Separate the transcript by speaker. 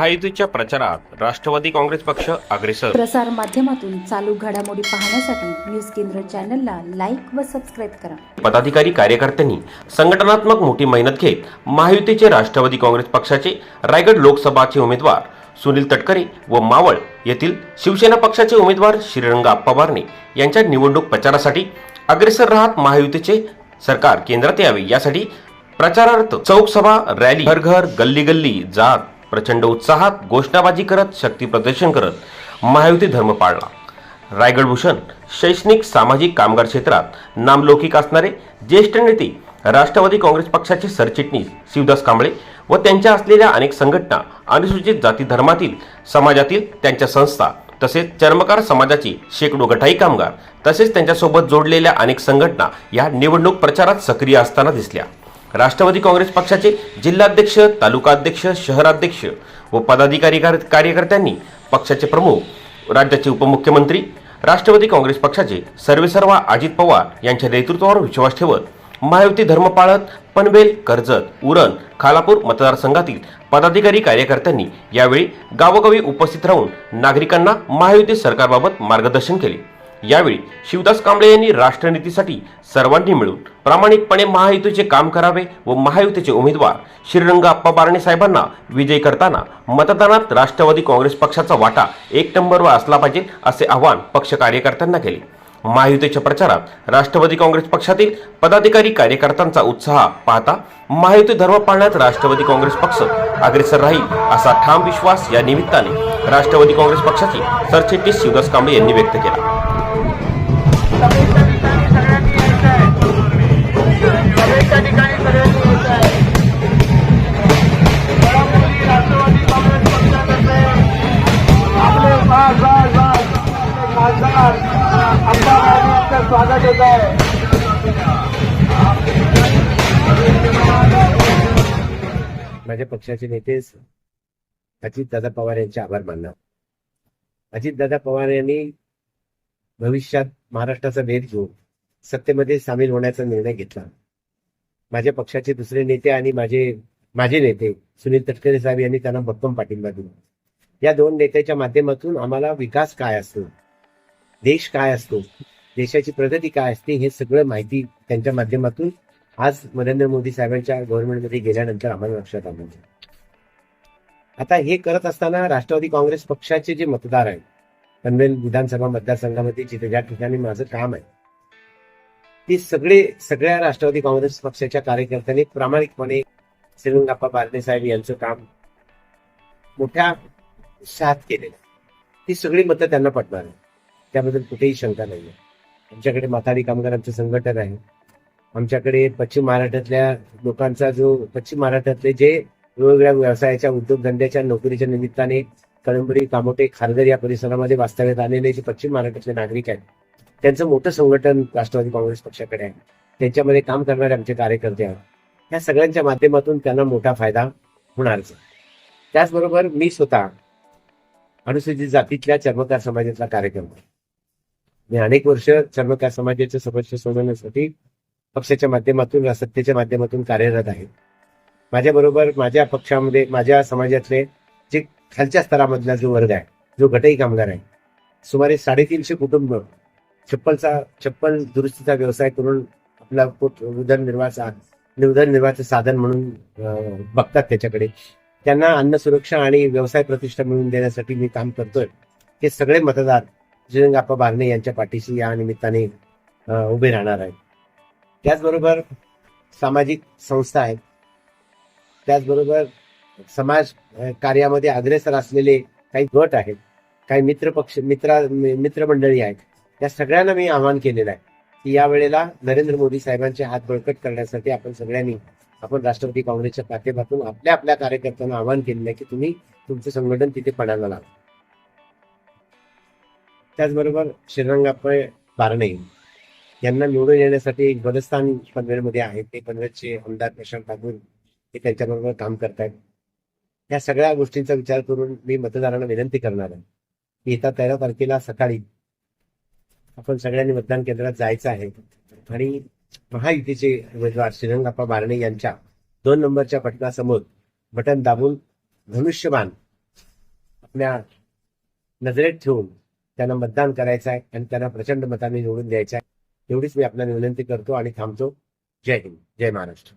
Speaker 1: महायुतीच्या प्रचारात राष्ट्रवादी काँग्रेस पक्ष अग्रेसर.
Speaker 2: प्रसार माध्यमातून चालू घडामोडी पाहण्यासाठी न्यूज केंद्र चॅनलला लाईक व सबस्क्राईब करा.
Speaker 1: पदाधिकारी कार्यकर्त्यांनी संघटनात्मक मोठी मेहनत घेत महायुतीचे राष्ट्रवादी काँग्रेस पक्षाचे रायगड लोकसभाचे उमेदवार सुनील तटकरे व मावळ येथील शिवसेना पक्षाचे उमेदवार श्रीरंग आप्पा बारणे यांच्या निवडणूक प्रचारासाठी अग्रेसर राहत महायुतीचे सरकार केंद्रात यावे यासाठी प्रचारार्थ चौक सभा रॅली घर घर गल्ली गल्ली जात प्रचंड उत्साहात घोषणाबाजी करत शक्ती प्रदर्शन करत महायुती धर्म पाळला. रायगड भूषण शैक्षणिक सामाजिक कामगार क्षेत्रात नामलौकिक असणारे ज्येष्ठ नेते राष्ट्रवादी काँग्रेस पक्षाचे सरचिटणीस शिवदास कांबळे व त्यांच्या असलेल्या अनेक संघटना अनुसूचित जाती धर्मातील समाजातील त्यांच्या संस्था तसेच चर्मकार समाजाची शेकडो गटाई कामगार तसेच त्यांच्यासोबत जोडलेल्या अनेक संघटना या निवडणूक प्रचारात सक्रिय असताना दिसल्या. राष्ट्रवादी काँग्रेस पक्षाचे जिल्हाध्यक्ष तालुकाध्यक्ष शहराध्यक्ष व पदाधिकारी कार्यकर्त्यांनी पक्षाचे प्रमुख राज्याचे उपमुख्यमंत्री राष्ट्रवादी काँग्रेस पक्षाचे सर्वेसर्वा अजित पवार यांच्या नेतृत्वावर विश्वास ठेवत महायुती धर्म पाळत पनवेल कर्जत उरण खालापूर मतदारसंघातील पदाधिकारी कार्यकर्त्यांनी यावेळी गावोगावी उपस्थित राहून नागरिकांना महायुती सरकारबाबत मार्गदर्शन केले. यावेळी शिवदास कांबळे यांनी राष्ट्रनीतीसाठी सर्वांनी मिळून प्रामाणिकपणे महायुतीचे काम करावे व महायुतीचे उमेदवार श्रीरंग आप्पा बारणे साहेबांना विजयी करताना मतदानात राष्ट्रवादी काँग्रेस पक्षाचा वाटा एक नंबरवर असला पाहिजे असे आवाहन पक्ष कार्यकर्त्यांना केले. महायुतीच्या प्रचारात राष्ट्रवादी काँग्रेस पक्षातील पदाधिकारी कार्यकर्त्यांचा उत्साह पाहता महायुती धर्म पाळण्यात राष्ट्रवादी काँग्रेस पक्ष अग्रेसर राहील असा ठाम विश्वास या निमित्ताने राष्ट्रवादी काँग्रेस पक्षाचे सरचिटणीस शिवदास कांबळे यांनी व्यक्त केला.
Speaker 3: स्वागत होत आहे
Speaker 4: माझ्या पक्षाचे नेते अजितदादा पवार यांचे आभार मानणार. अजितदादा पवार यांनी भविष्यात महाराष्ट्राचा भेद घेऊन सत्तेमध्ये सामील होण्याचा निर्णय घेतला. माझ्या पक्षाचे दुसरे नेते आणि माझे माझे नेते सुनील तटकरे साहेब यांनी त्यांना भक्कम पाठिंबा दिला. या दोन नेत्याच्या माध्यमातून आम्हाला विकास काय असतो? देश काय असतो? देशाची प्रगती काय असते? हे सगळं माहिती त्यांच्या माध्यमातून आज नरेंद्र मोदी साहेबांच्या गव्हर्नमेंटमध्ये गेल्यानंतर आम्हाला लक्षात आलं. आता हे करत असताना राष्ट्रवादी काँग्रेस पक्षाचे जे मतदार आहेत पनवेल विधानसभा मतदारसंघामध्ये जिथे ज्या ठिकाणी माझं काम आहे ते सगळे सगळ्या राष्ट्रवादी काँग्रेस पक्षाच्या कार्यकर्त्यांनी प्रामाणिकपणे श्रीरंगाप्पा बारणे साहेब यांचं काम मोठ्या उत्साहात केलेलं आहे. ती सगळी मतं त्यांना पटणार आहे त्याबद्दल कुठेही शंका नाही आहे. आमच्याकडे माथाडी कामगारांचं संघटन आहे. आमच्याकडे पश्चिम महाराष्ट्रातल्या लोकांचा जो पश्चिम महाराष्ट्रातले जे वेगवेगळ्या व्यवसायाच्या उद्योगधंद्याच्या नोकरीच्या निमित्ताने कळंबरी कामोटे खारघर या परिसरामध्ये वास्तव्यात आलेले जे पश्चिम महाराष्ट्रातले नागरिक आहेत त्यांचं मोठं संघटन राष्ट्रवादी काँग्रेस पक्षाकडे आहे. त्यांच्यामध्ये काम करणारे आमचे कार्यकर्ते आहेत. या सगळ्यांच्या माध्यमातून त्यांना मोठा फायदा होणारच त्याचबरोबर मी स्वतः अनुसूचित जातीतल्या चर्मकार समाजातला कार्यकर्ता मी अनेक वर्ष चर्मकार समाजाचे समस्या सोडवण्यासाठी पक्षाच्या माध्यमातून सत्तेच्या माध्यमातून कार्यरत आहे. माझ्याबरोबर माझ्या पक्षामध्ये माझ्या समाजातले खालच्या स्तरामधला जो वर्ग आहे जो गटई कामगार आहे सुमारे साडेतीनशे कुटुंब चप्पलचा चप्पल दुरुस्तीचा व्यवसाय करून आपला पोट उदरनिर्वाहाचा उदरनिर्वाहाचं साधन म्हणून बघतात त्याच्याकडे. त्यांना अन्न सुरक्षा आणि व्यवसाय प्रतिष्ठा मिळवून देण्यासाठी मी काम करतोय. हे सगळे मतदार जिरंगाप्पा बारणे यांच्या पाठीशी या निमित्ताने उभे राहणार आहेत. त्याचबरोबर सामाजिक संस्था आहेत. त्याचबरोबर समाज कार्यामध्ये अग्रेसर असलेले काही गट आहेत काही मित्र पक्ष मित्र मित्रमंडळी आहेत या सगळ्यांना मी आवाहन केलेलं आहे की या वेळेला नरेंद्र मोदी साहेबांचे हात बळकट करण्यासाठी आपण सगळ्यांनी आपण राष्ट्रवादी काँग्रेसच्या माध्यमातून आपल्या आपल्या कार्यकर्त्यांना आवाहन केलेलं आहे की तुम्ही तुमचं संघटन तिथे पणाला लावा. त्याचबरोबर श्रीरंगाप्पा बारणे यांना निवडून येण्यासाठी बलस्थान पनवेलमध्ये आहे ते पनवेलचे आमदार प्रशांत ठाकूर हे त्यांच्याबरोबर काम करतायत. या सगळ्या गोष्टींचा विचार करून मी मतदारांना विनंती करणार आहे की येत्या तेरा तारखेला सकाळी आपण सगळ्यांनी मतदान केंद्रात जायचं आहे. आणि महायुतीचे उमेदवार श्रीरंगाप्पा बारणे यांच्या दोन नंबरच्या पटनासमोर बटन दाबून धनुष्यबाण आपल्या नजरेत ठेवून त्यांना मतदान करायचं आहे आणि त्यांना प्रचंड मताने निवडून द्यायचं आहे. एवढीच मी आपल्याला विनंती करतो आणि थांबतो. जय हिंद. जय महाराष्ट्र.